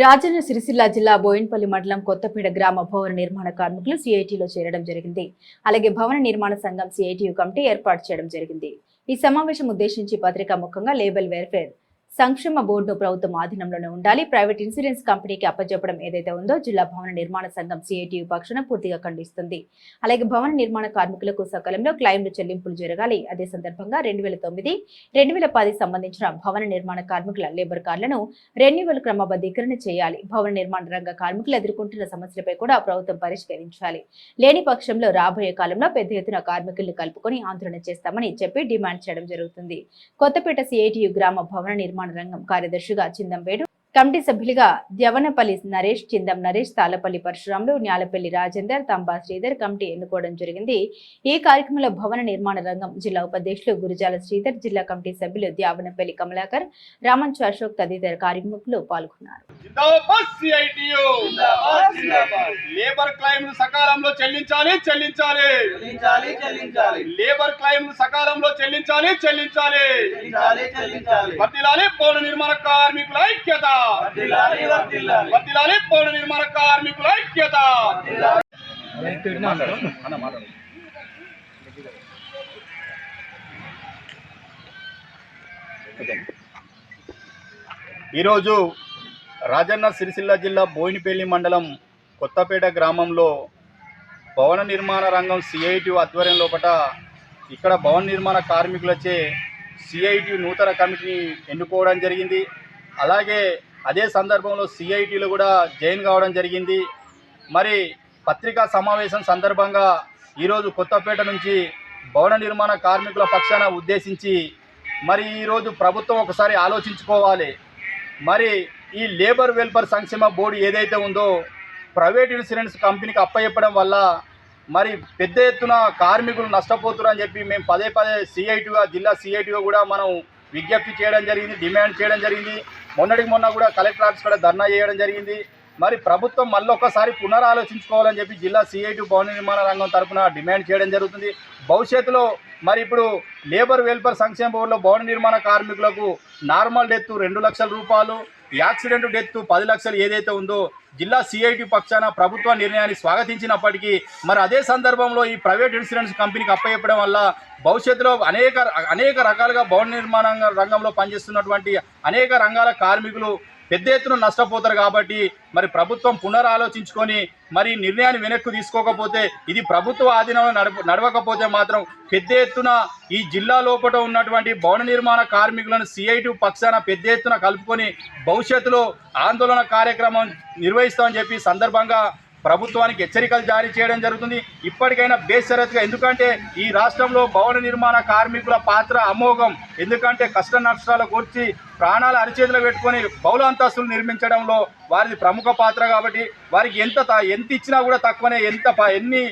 రాజన్న సిరిసిల్ల జిల్లా బోయిన్పల్లి మండలం కొత్తపేట గ్రామ భవన నిర్మాణ కార్మికులు సిఐటిలో చేరడం జరిగింది. అలాగే భవన నిర్మాణ సంఘం సిఐటియు కమిటీ ఏర్పాటు చేయడం జరిగింది. ఈ సమావేశం ఉద్దేశించి పత్రికా ముఖంగా లేబల్ వెల్ఫేర్ సంక్షేమ బోర్డు ప్రభుత్వం ఆధీనంలోనే ఉండాలి. ప్రైవేట్ ఇన్సూరెన్స్ కంపెనీకి అప్పచెప్పడం ఏదైతే ఉందో జిల్లా భవన నిర్మాణ సంఘం సిఐటియు పక్షాన పూర్తిగా ఖండిస్తుంది. అలాగే భవన నిర్మాణ కార్మికులకు సకాలంలో క్లైమ్లు చెల్లింపులు జరగాలి. అదే సందర్భంగా రెండు వేల తొమ్మిది రెండు వేల పది సంబంధించిన భవన నిర్మాణ కార్మికుల లేబర్ కార్డులను రెన్యువల్ క్రమబద్ధీకరణ చేయాలి. భవన నిర్మాణ రంగ కార్మికులు ఎదుర్కొంటున్న సమస్యలపై కూడా ప్రభుత్వం పరిష్కరించాలి. లేని పక్షంలో రాబోయే కాలంలో పెద్ద ఎత్తున కార్మికుల్ని కలుపుకొని ఆందోళన చేస్తామని చెప్పి డిమాండ్ చేయడం జరుగుతుంది. కొత్తపేట సిఐటియు గ్రామ భవన నిర్మాణ రంగం కార్యదర్శిగా చిందంపేడు కమిటీ సభ్యులుగా ద్యవనపల్లి నరేష్ చిందం నరేష్ తాలపల్లి పరశురాములు న్యాలపల్లి రాజేందర్ తంబా శ్రీధర్ కమిటీ ఎన్నుకోవడం జరిగింది. ఈ కార్యక్రమంలో భవన నిర్మాణ రంగం జిల్లా ఉపాధ్యక్షులు గురుజాల శ్రీధర్ జిల్లా కమిటీ సభ్యులు ద్యావనపల్లి కమలాకర్ రామంచు అశోక్ తదితర కార్యక్రమంలో పాల్గొన్నారు. లేబర్ క్లైమ్ సకాలంలో చెల్లించాలి చెల్లించాలి. చెల్లించాలి చెల్లించాలి. లేబర్ క్లైమ్ సకాలంలో చెల్లించాలి చెల్లించాలి. చెల్లించాలి చెల్లించాలి. వర్తిలాలి పౌర నిర్మాణ కార్మికుల ఐక్యత. వర్తిలాలి పౌర నిర్మాణ కార్మికుల ఐక్యత. ఈరోజు రాజన్న సిరిసిల్ల జిల్లా బోయినపల్లి మండలం కొత్తపేట గ్రామంలో భవన నిర్మాణ రంగం సిఐటి ఆధ్వర్యం లోపట ఇక్కడ భవన నిర్మాణ కార్మికులచే సిఐటి నూతన కమిటీని ఎన్నుకోవడం జరిగింది. అలాగే అదే సందర్భంలో సిఐటిలు కూడా జాయిన్ కావడం జరిగింది. మరి పత్రికా సమావేశం సందర్భంగా ఈరోజు కొత్తపేట నుంచి భవన నిర్మాణ కార్మికుల పక్షాన ఉద్దేశించి మరి ఈరోజు ప్రభుత్వం ఒకసారి ఆలోచించుకోవాలి. మరి ఈ లేబర్ వెల్ఫేర్ సంక్షేమ బోర్డు ఏదైతే ఉందో ప్రైవేట్ ఇన్సూరెన్స్ కంపెనీకి అప్పచెప్పడం వల్ల మరి పెద్ద ఎత్తున కార్మికులు నష్టపోతున్నారు అని చెప్పి మేము పదే పదే సిఐటిగా జిల్లా సిఐటిగా కూడా మనం విజ్ఞప్తి చేయడం జరిగింది డిమాండ్ చేయడం జరిగింది. మొన్నటికి మొన్న కూడా కలెక్టర్ ఆఫీస్ కూడా ధర్నా చేయడం జరిగింది. మరి ప్రభుత్వం మళ్ళీ ఒక్కసారి పునరాలోచించుకోవాలని చెప్పి జిల్లా సిఐటి భవన నిర్మాణ రంగం తరఫున డిమాండ్ చేయడం జరుగుతుంది. భవిష్యత్తులో మరి ఇప్పుడు లేబర్ వెల్ఫేర్ సంక్షేమ బోర్డులో భవన నిర్మాణ కార్మికులకు నార్మల్ డెత్ రెండు లక్షల రూపాయలు యాక్సిడెంట్ డెత్ పది లక్షలు ఏదైతే ఉందో జిల్లా సిఐటి పక్షాన ప్రభుత్వ నిర్ణయాన్ని స్వాగతించినప్పటికీ మరి అదే సందర్భంలో ఈ ప్రైవేట్ ఇన్సూరెన్స్ కంపెనీకి అప్పచెప్పడం వల్ల భవిష్యత్తులో అనేక అనేక రకాలుగా భవన నిర్మాణ రంగంలో పనిచేస్తున్నటువంటి అనేక రంగాల కార్మికులు పెద్ద ఎత్తున నష్టపోతారు కాబట్టి మరి ప్రభుత్వం పునరాలోచించుకొని మరి ఈ నిర్ణయాన్ని వెనక్కు తీసుకోకపోతే ఇది ప్రభుత్వ ఆధీనంలో నడప నడవకపోతే మాత్రం పెద్ద ఎత్తున ఈ జిల్లా లోపల ఉన్నటువంటి భవన నిర్మాణ కార్మికులను సిఐటి పక్షాన పెద్ద ఎత్తున కలుపుకొని భవిష్యత్తులో ఆందోళన కార్యక్రమం నిర్వహిస్తామని చెప్పి సందర్భంగా ప్రభుత్వానికి హెచ్చరికలు జారీ చేయడం జరుగుతుంది. ఇప్పటికైనా బేషరత్గా ఎందుకంటే ఈ రాష్ట్రంలో భవన నిర్మాణ కార్మికుల పాత్ర అమోఘం. ఎందుకంటే కష్ట నష్టాలు కూర్చి ప్రాణాలు అరిచేతులు పెట్టుకొని బహుళ అంతస్తులు నిర్మించడంలో వారిది ప్రముఖ పాత్ర కాబట్టి వారికి ఎంత ఎంత ఇచ్చినా కూడా తక్కువనే ఎంత ప- ఎన్ని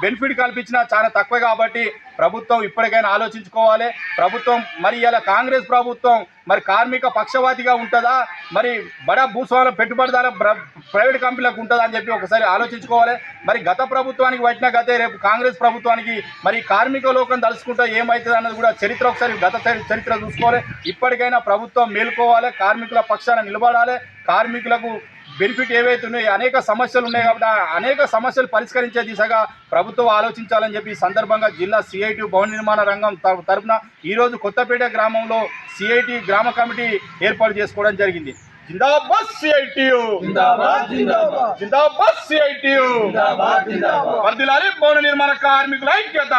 బెనిఫిట్ కల్పించినా చాలా తక్కువ కాబట్టి ప్రభుత్వం ఇప్పటికైనా ఆలోచించుకోవాలి. ప్రభుత్వం మరి ఇలా కాంగ్రెస్ ప్రభుత్వం మరి కార్మిక పక్షవాతిగా ఉంటుందా? మరి బడా భూస్వాముల పెట్టుబడిదార ప్ర- ప్రైవేట్ కంపెనీలకు ఉంటుందా అని చెప్పి ఒకసారి ఆలోచించుకోవాలి. మరి గత ప్రభుత్వానికి పట్టిన గతే రేపు కాంగ్రెస్ ప్రభుత్వానికి మరి కార్మిక లోకం తలుచుకుంటే ఏమవుతుంది అన్నది కూడా చరిత్ర ఒకసారి గత చరిత్ర చూసుకోవాలి. ఇప్పటికైనా ప్రభుత్వం మేలుకోవాలి కార్మికుల పక్షాన నిలబడాలి. కార్మికులకు బెనిఫిట్ ఏవైతే ఉన్నాయో అనేక సమస్యలు ఉన్నాయి కాబట్టి అనేక సమస్యలు పరిష్కరించే దిశగా ప్రభుత్వం ఆలోచించాలని చెప్పి ఈ సందర్భంగా జిల్లా సిఐటి భవన నిర్మాణ రంగం తర- తరపున ఈరోజు కొత్తపేట గ్రామంలో సిఐటి గ్రామ కమిటీ ఏర్పాటు చేసుకోవడం జరిగింది. జిందాబాద్ సిఐటియు జిందాబాద్ వర్దిలాలి భవన నిర్మాణ కార్మికుల ఐక్యత!